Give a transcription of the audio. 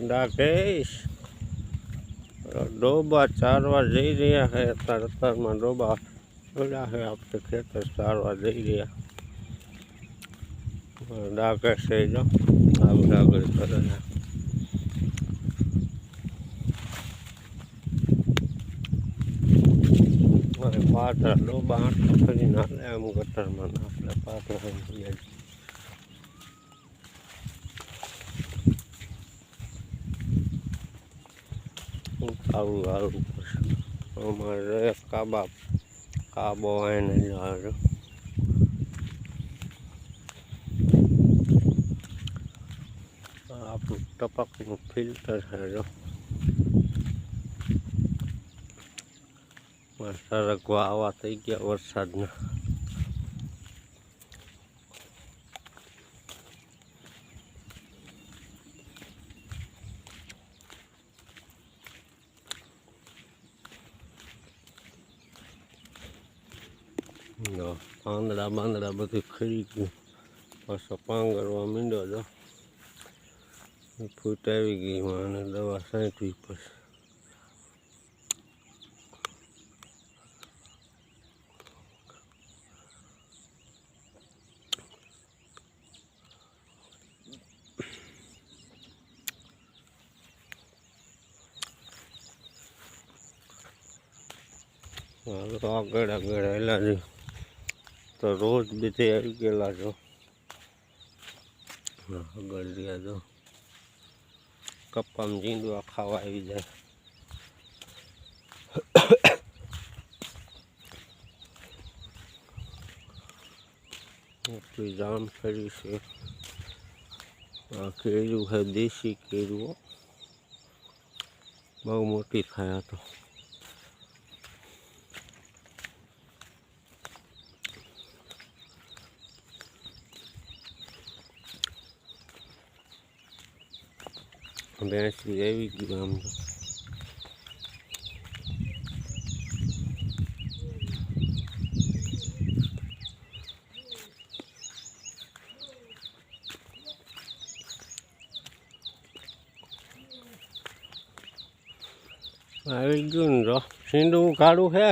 ડાકેશ. ડોબા ચારવા જઈ રહ્યા છે અત્યારે અત્યારમાં ડોબા પડ્યા છે આપણે ખેતર ચારવા જઈ રહ્યા. ડાકે છે જો આગળ આગળ કરે પાટરા ડોબા આટલો ફરી નાખે એમ ગટરમાં નાખે પાટરા સારું આવું અમારે કાબા કાબો એને જાડો આપણું ટપકનું ફિલ્ટર છે જો સરગવા આવા થઈ ગયા વરસાદના. જો પાંદડા બાંદડા બધું ખરી ગયું પાછો પાંગરવા માંડ્યો જો ફૂટ આવી ગઈ અને દવા સાંટવી પછી હાલો તો આગળ આગળ હેલા છે તો રોજ બધે આવી ગયેલા છો હા, આગળ રહ્યા જો કપ્પામાં ઝીંડવા ખાવા આવી જાય એટલી જામ ફરી છે આ કેળું છે દેશી કેળું હો. બહુ મોટી થાય આ તો ભેંસી આવી ગયું આમ તો. આવી ગયું ને સીંડું કાઢું છે